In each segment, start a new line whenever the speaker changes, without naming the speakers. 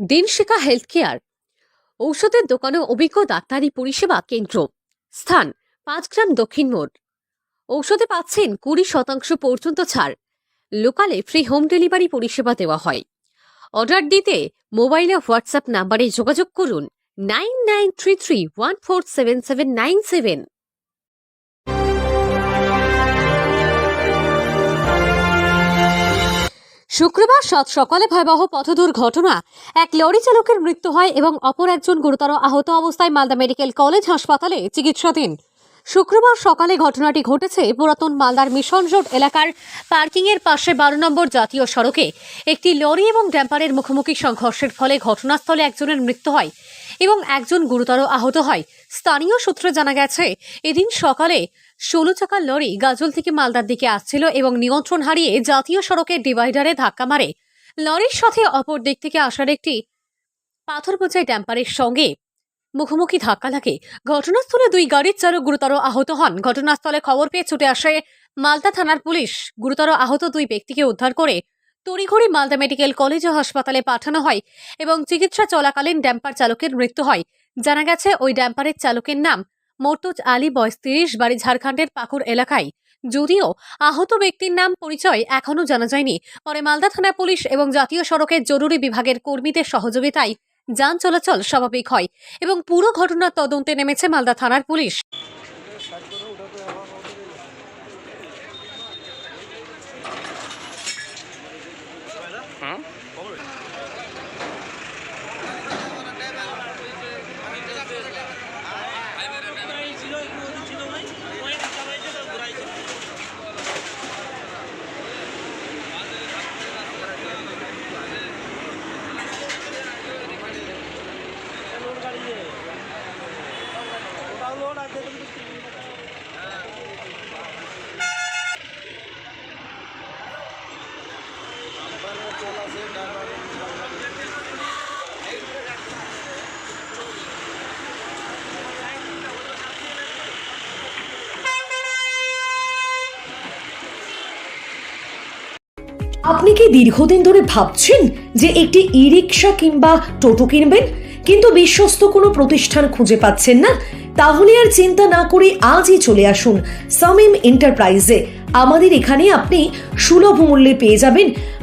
দিনশিকা health care ঔষধের দোকানে অভিজ্ঞ ডাক্তারি পরিষেবা কেন্দ্র। স্থান, পাঁচ গ্রাম দক্ষিণ মোড়। ঔষধে পাচ্ছেন কুড়ি শতাংশ পর্যন্ত ছাড়। লোকালে ফ্রি হোম ডেলিভারি পরিষেবা দেওয়া হয়। অর্ডার দিতে মোবাইলে হোয়াটসঅ্যাপ নাম্বারে যোগাযোগ করুন nine nine three three one four seven seven nine seven. শুক্রবার সৎ সকালে ভয়াবহ পথ দুর্ঘটনা এক লরি চালকের মৃত্যু হয় এবং অপর একজন গুরুতর আহত অবস্থায় মালদা মেডিকেল কলেজ হাসপাতালে চিকিৎসাধীন। শুক্রবার সকালে ঘটনাটি ঘটেছে পুরাতন মালদার মিশন রোড এলাকার পার্কিংয়ের পাশে বারো নম্বর জাতীয় সড়কে। একটি লরি এবং ড্যাম্পারের মুখোমুখি সংঘর্ষের ফলে ঘটনাস্থলে একজনের মৃত্যু হয়। এবং একজন গুরুতর আহত হয়। স্থানীয় সূত্রে জানা গেছে, এদিন সকালে ষোলো চাকার লরি গাজল থেকে মালদার দিকে আসছিল এবং নিয়ন্ত্রণ হারিয়ে জাতীয় সড়কের ডিভাইডারে ধাক্কা মারে। লরির সাথে অপর দিক থেকে আসার একটি পাথর বোঝাই ড্যাম্পারের সঙ্গে মুখোমুখি ধাক্কা লাগে। ঘটনাস্থলে দুই গাড়ির চালক গুরুতর আহত হন। ঘটনাস্থলে খবর পেয়ে ছুটে আসে মালদা থানার পুলিশ। গুরুতর আহত দুই ব্যক্তিকে উদ্ধার করে তড়িঘড়ি মালদা মেডিকেল কলেজ ও হাসপাতালে পাঠানো হয় এবং চিকিৎসা চলাকালীন ড্যাম্পার চালকের মৃত্যু হয়। জানা গেছে, ওই ড্যাম্পারের চালকের নাম মর্তুজ আলী, বয়স তিরিশ, বাড়ি ঝাড়খণ্ডের পাকুর এলাকায়। যদিও আহত ব্যক্তির নাম পরিচয় এখনও জানা যায়নি, পরে মালদা থানা পুলিশ এবং জাতীয় সড়কের জরুরি বিভাগের কর্মীদের সহযোগিতায় যান চলাচল স্বাভাবিক হয় এবং পুরো ঘটনার তদন্তে নেমেছে মালদা থানার পুলিশ।
চল আছে আপনি কি দীর্ঘদিন ধরে ভাবছেন যে একটি ই রিক্সা কিংবা টোটো কিনবেন? কিন্তু বিশ্বস্ত কোনো প্রতিষ্ঠান খুঁজে পাচ্ছেন না? তাহলে আর চিন্তা না করে আজই চলে আসুন সামিম এন্টারপ্রাইজে। আমাদের এখানে আপনি সুলভ মূল্যে পেয়ে যাবেন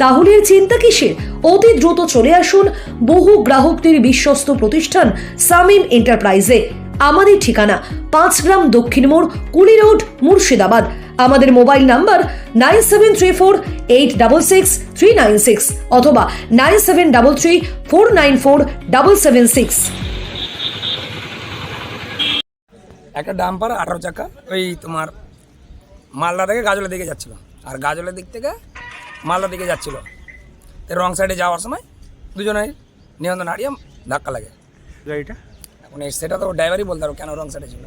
তাহলে আর চিন্তা কিসের? অতি দ্রুত চলে আসুন বহু গ্রাহকদের বিশ্বস্ত প্রতিষ্ঠান সামিম এন্টারপ্রাইজে। আমাদের ঠিকানা পাঁচ গ্রাম দক্ষিণ মোড় কুড়ি রোড, মুর্শিদাবাদ। আমাদের mobile number nine seven three four eight double six three nine six অথবা nine seven double three four nine four double seven six.
একটা ডাম্পার, আঠারো চাকা, ওই তোমার মালদা থেকে গাজলের দিকে যাচ্ছিল আর গাজলের দিক থেকে মালদা দিকে যাচ্ছিল। তো রং সাইডে যাওয়ার সময় দুজনের নিয়ন্ত্রণ হারিয়ে ধাক্কা লাগে।
গাড়িটা?
এখন এই সেটা তো ড্রাইভারই বলতে পারব কেন রং সাইডে ছিল।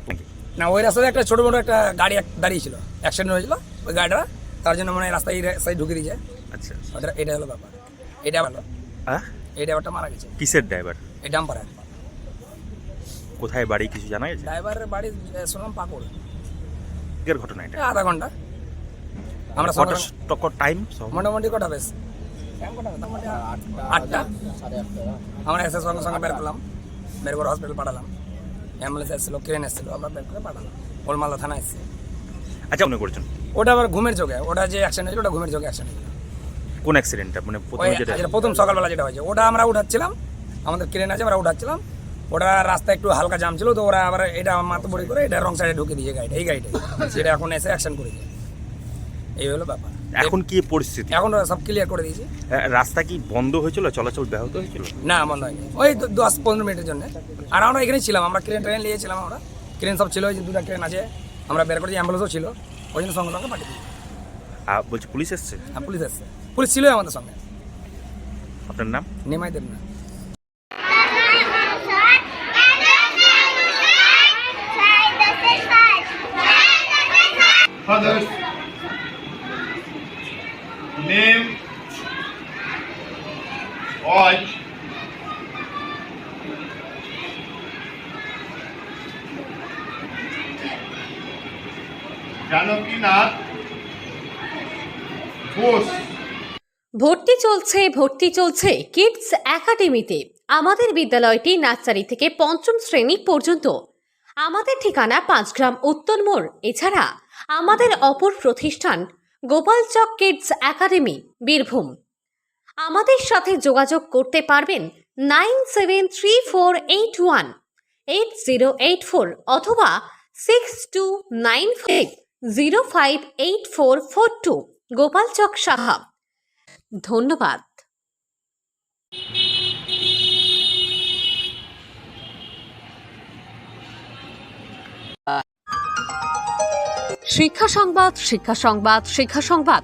না ওই রাস্তাতে একটা ছোটো মোটো একটা গাড়ি এক- দাঁড়িয়েছিল অ্যাক্সিডেন্ট হয়েছিল ওই গাড়িটা তার জন্য মানে রাস্তায় এই রাস্তায় ঢুকে দিয়েছে।
আচ্ছা।
ওটা এটা হলো ব্যাপার। এটা ভালো
আহ
এই ড্রাইভারটা মারা গেছে।
কিসের ড্রাইভার
এই ডাম্পারের
কোথায় বাড়ি কিছু জানা গেছে?
ড্রাইভারের বাড়ি শুনলাম পাকুড়।
ঘটনা এটা?
আধা ঘণ্টা। আমরা সঙ্গে-
টকর টাইম
মোটামুটি কটা বেশ? আটটা। আমরা এসে সঙ্গে সঙ্গে বের করলাম। বের করে হসপিটাল পাঠালাম। অ্যাম্বুলেন্স এসেছিল ক্রেন এসেছিল আমরা বের করে পাঠালাম। ওলমালদা থানা এসেছে।
আচ্ছা মনে করছেন?
ওটা আবার ঘুমের চোখে ওটা যে অ্যাক্সিডেন্ট হয়েছিল ওটা ঘুমের চোখে অ্যাক্সিডেন্ট হয়েছিল।
কোন অ্যাক্সিডেন্টটা মানে প্রথমে যেটা
যেটা প্রথম সকালবেলা যেটা হয়েছে। ওটা আমরা উঠাচ্ছিলাম। আমাদের ক্রেন আছে আমরা উঠাচ্ছিলাম। ওটা রাস্তা একটু হালকা জাম ছিল তো ওরা আবার এটা মাথা বড়ি করে এটা রং সাইডে ঢুকে দিয়েছে গাড়িটা। এই গাড়িটা সেটা এখন এসে অ্যাকশন করেছে। এই হলো ব্যাপার।
এখন কি পরিস্থিতি?
এখন সব ক্লিয়ার করে দিয়েছি।
হ্যাঁ, রাস্তা কি বন্ধ হয়েছিল চলাচল ব্যাহত হয়েছিল?
না আমার নয় ওই দশ পনেরো মিনিটের জন্য। আর আমরা এখানে ছিলাম আমরা ক্রেন ট্রেন নিয়েছিলাম আমরা। ক্রেন সব ছিল ওই যে দুটা ট্রেন আছে। আমরা বের করেছি অ্যাম্বুলেন্সও ছিল। ওই জন্য সঙ্গে সঙ্গে পাঠিয়ে
আর বলছি পুলিশ এসছে?
হ্যাঁ পুলিশ এসছে। পুলিশ ছিল আমাদের সঙ্গে।
আপনার নাম?
নেমাই
দেবনা Others. Was Janakinath Bose.
ভর্তি চলছে ভর্তি চলছে কিডস একাডেমিতে আমাদের বিদ্যালয়টি নার্সারি থেকে পঞ্চম শ্রেণি পর্যন্ত। আমাদের ঠিকানা পাঁচগ্রাম উত্তর মোড়। এছাড়া আমাদের অপর প্রতিষ্ঠান গোপালচক কিডস একাডেমি বীরভূম। আমাদের সাথে যোগাযোগ করতে পারবেন nine seven three four eight one, eight zero eight four অথবা six two nine five zero five eight four four two Gopalchak Saha. ধন্যবাদ। শিক্ষা সংবাদ শিক্ষা সংবাদ শিক্ষা সংবাদ।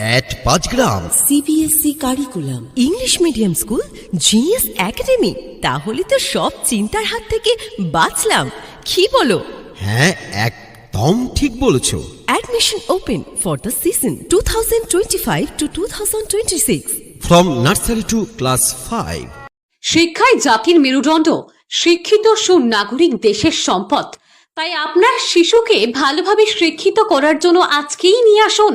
at Panch Gram.
CBSE curriculum English medium school genius academy তাহলে তো সব চিন্তার হাত থেকে বাঁচলাম। কি বলো?
হ্যাঁ একদম ঠিক বলেছ।
Admission open for the season two thousand twenty five to two thousand twenty six
from nursery to class five
শিক্ষায় জাতির মেরুদণ্ড শিক্ষিত সুনাগরিক দেশের সম্পদ। তাই আপনার শিশুকে ভালোভাবে শিক্ষিত করার জন্য আজকেই নিয়ে আসুন।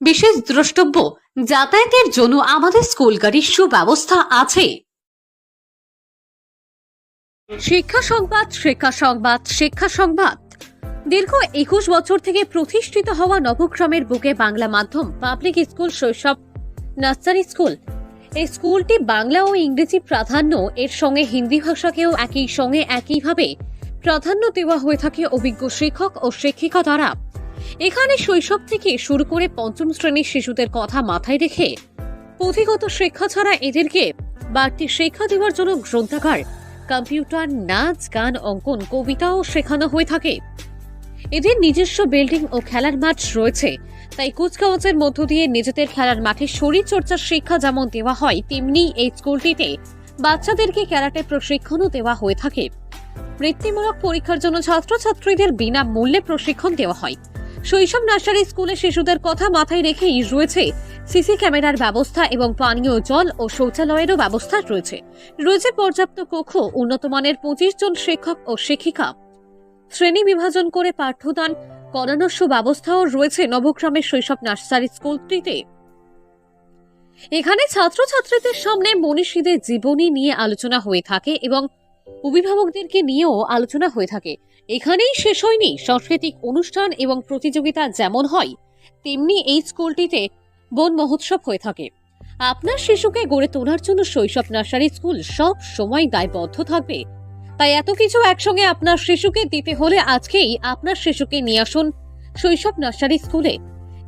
বিশেষ দ্রষ্টব্য, যাতায়াতের জন্য আমাদের স্কুল গাড়ির সুব্যবস্থা আছে। শিক্ষা সংবাদ শিক্ষা সংবাদ শিক্ষা সংবাদ। দীর্ঘ একুশ বছর থেকে প্রতিষ্ঠিত হওয়া নবগ্রামের বুকে বাংলা মাধ্যম পাবলিক স্কুল শৈশব নার্সারি স্কুল এই স্কুলটি বাংলা ও ইংরেজি প্রাধান্য, এর সঙ্গে হিন্দি ভাষাকেও একই সঙ্গে একইভাবে প্রাধান্য দেওয়া হয়ে থাকে অভিজ্ঞ শিক্ষক ও শিক্ষিকা দ্বারা। এখানে শৈশব থেকে শুরু করে পঞ্চম শ্রেণির শিশুদের কথা মাথায় রেখে পুঁথিগত শিক্ষা ছাড়া এদেরকে বাড়তি শিক্ষা দেওয়ার জন্য গ্রন্থাগার, কম্পিউটার, নাচ, গান, অঙ্কন, কবিতাও শেখানো হয়ে থাকে। এদের নিজস্ব বিল্ডিং ও খেলার মাঠ রয়েছে, তাই কুচকাওয়াজের মধ্য দিয়ে নিজেদের খেলার মাঠে শরীর চর্চার শিক্ষা যেমন দেওয়া হয়, তেমনি এই স্কুলটিতে বাচ্চাদেরকে ক্যারাটে প্রশিক্ষণও দেওয়া হয়ে থাকে। বৃত্তিমূলক পরীক্ষার জন্য ছাত্রছাত্রীদের বিনামূল্যে প্রশিক্ষণ দেওয়া হয়। শৈশব নার্সারি স্কুলে শিশুদের কথা মাথায় রেখেই রয়েছে সিসি ক্যামেরার ব্যবস্থা এবং পানীয় জল ও শৌচালয়েরও ব্যবস্থা রয়েছে। রয়েছে পর্যাপ্ত কক্ষ, উন্নত মানের পঁচিশ জন শিক্ষক ও শিক্ষিকা। শ্রেণি বিভাজন করে পাঠ্যদান করানোর ব্যবস্থাও রয়েছে নবগ্রামের শৈশব নার্সারি স্কুলটিতে। এখানে ছাত্রছাত্রীদের সামনে মনীষীদের জীবনী নিয়ে আলোচনা হয়ে থাকে এবং অভিভাবকদেরকে নিয়েও আলোচনা হয়ে থাকে। এখানেই শেষ হয়নি সাংস্কৃতিক অনুষ্ঠান এবং প্রতিযোগিতা যেমন হয়, তেমনি এই স্কুলটিতে বন মহোৎসব হয়ে থাকে। আপনার শিশুকে গড়ে তোলার জন্য শৈশব নার্সারি স্কুল সব সময় দায়বদ্ধ থাকবে। তাই এত কিছু একসঙ্গে আপনার শিশুকে দিতে হলে আজকেই আপনার শিশুকে নিয়ে আসুন শৈশব নার্সারি স্কুলে।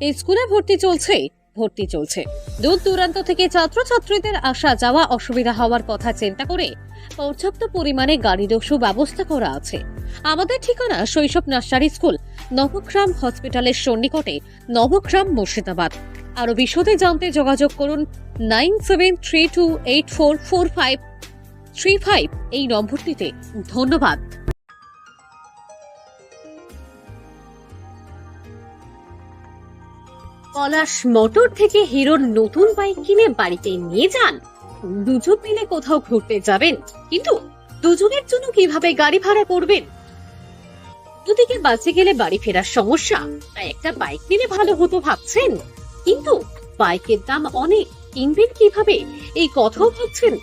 এই স্কুলে ভর্তি চলছে ভর্তি চলছে। দূর দূরান্ত থেকে ছাত্রছাত্রীদের আসা যাওয়া অসুবিধা হওয়ার কথা চিন্তা করে পর্যাপ্ত পরিমাণে গাড়িরও সুব্যবস্থা করা আছে। আমাদের ঠিকানা শৈশব নার্সারি স্কুল, নবগ্রাম হসপিটালের সন্নিকটে, নবগ্রাম মুর্শিদাবাদ। আরও বিশদে জানতে যোগাযোগ করুন nine seven three two eight four four five three five এই নম্বরটিতে। ধন্যবাদ। পলাশ মোটর থেকে হিরোর নতুন বাইক কিনে বাড়িতে নিয়ে যান? দুজন মিলে কোথাও ঘুরতে যাবেন। কিন্তু দুজনের জন্য কীভাবে গাড়ি ভাড়া করবেন? দুদিকে বাসে গেলে বাড়ি ফেরার সমস্যা, তাই একটা বাইক নিলে ভালো হতো ভাবছেন। কিন্তু বাইকের দাম অনেক, কিনবেন কীভাবে? এই কথাও ভাবছেন।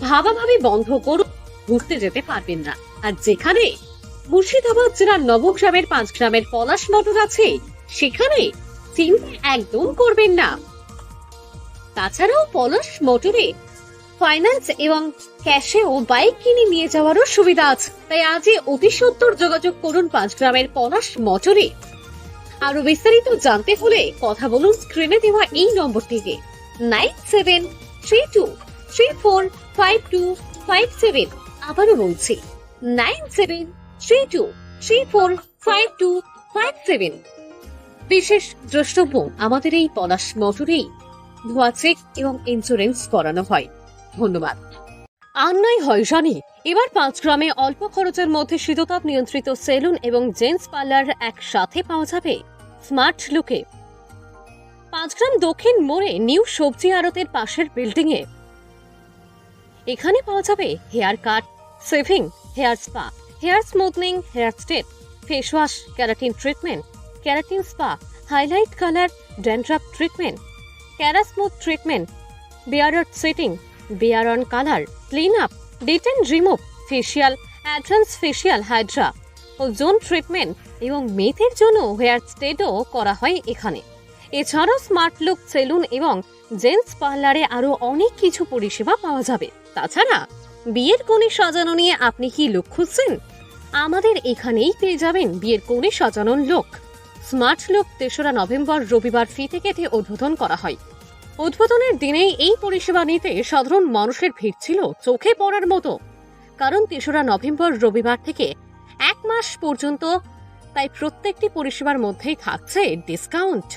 ভাবাভাবি বন্ধ করুন, ঘুরতে যেতে পারবেন না। আর যেখানে মুর্শিদাবাদ জেলার নবগ্রামের পাঁচ গ্রামের পলাশ মোটর আছে, সেখানে চিন্তা একদম করবেন না। তাছাড়াও পলাশ মোটরে ফাইন্যান্স এবং ক্যাশেও বাইক কিনে নিয়ে যাওয়ারও সুবিধা আছে। তাই আজই অতি সত্তর যোগাযোগ করুন পাঁচ গ্রামের পলাশ মটরে আরও বিস্তারিত জানতে হলে কথা বলুন স্ক্রিনে দেওয়া এই নম্বরটিকে nine seven three two three four five two five seven আবারও বলছি nine seven three two three four five two five seven বিশেষ দ্রষ্টব্য, আমাদের এই পলাশ মটরেই ধোয়া চেক এবং ইন্স্যুরেন্স করানো হয়। ধন্যবাদ। আর নয় হয় জানি এবার পাঁচ গ্রামে অল্প খরচের মধ্যে শীততাপ নিয়ন্ত্রিত সেলুন এবং জেন্টস পার্লার একসাথে পাওয়া যাবে স্মার্ট লুকে। পাঁচগ্রাম দক্ষিণ মোড়ে নিউ সবজি আড়তের পাশের বিল্ডিং এ এখানে পাওয়া যাবে hair cut, shaving, hair spa, hair smoothening, hair straight face wash, keratin treatment, keratin spa, highlight colour, dandruff treatment, kerasmooth treatment, beard setting beard on colour, clean up, detan remove, facial, advance facial hydra ozone treatment এবং মেথের জন্য hair স্টেটও করা হয় এখানে। এছাড়াও smart look salon এবং gents পার্লারে আরও অনেক কিছু পরিষেবা পাওয়া যাবে। তাছাড়া, বিয়ের কোণে সাজানো নিয়ে আপনি কি লুক খুঁজছেন? আমাদের এখানেই পেয়ে যাবেন বিয়ের কোণে সাজানোর লোক। স্মার্ট লুক তেসরা নভেম্বর রবিবার ফিতে কেটে উদ্বোধন করা হয়। উদ্বোধনের দিনেই এই পরিষেবা নিতে সাধারণ মানুষের ভিড় ছিল চোখে পড়ার মতো। কারণ তেসরা নভেম্বর রবিবার থেকে এক মাস পর্যন্ত তাই প্রত্যেকটি পরিষেবার মধ্যেই থাকছে ডিসকাউন্ট।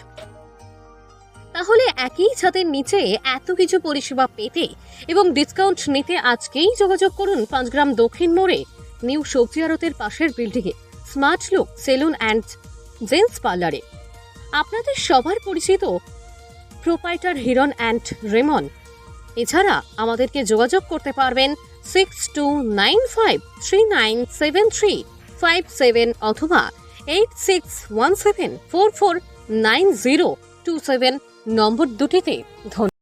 তাহলে একই ছাদের নিচে এত কিছু পরিষেবা পেতে এবং ডিসকাউন্ট নিতে আজকেই যোগাযোগ করুন পাঁচগ্রাম দক্ষিণ মোড়ে নিউ সবজি আড়তের পাশের বিল্ডিংয়ে smart look, salon and gents পার্লারে। আপনাদের সবার পরিচিত প্রোপাইটার হিরন অ্যান্ড রেমন। এছাড়া আমাদেরকে যোগাযোগ করতে পারবেন six two nine five three nine seven three five seven অথবা eight six one seven four four nine zero two seven number দুটিতে। ধন্যবাদ।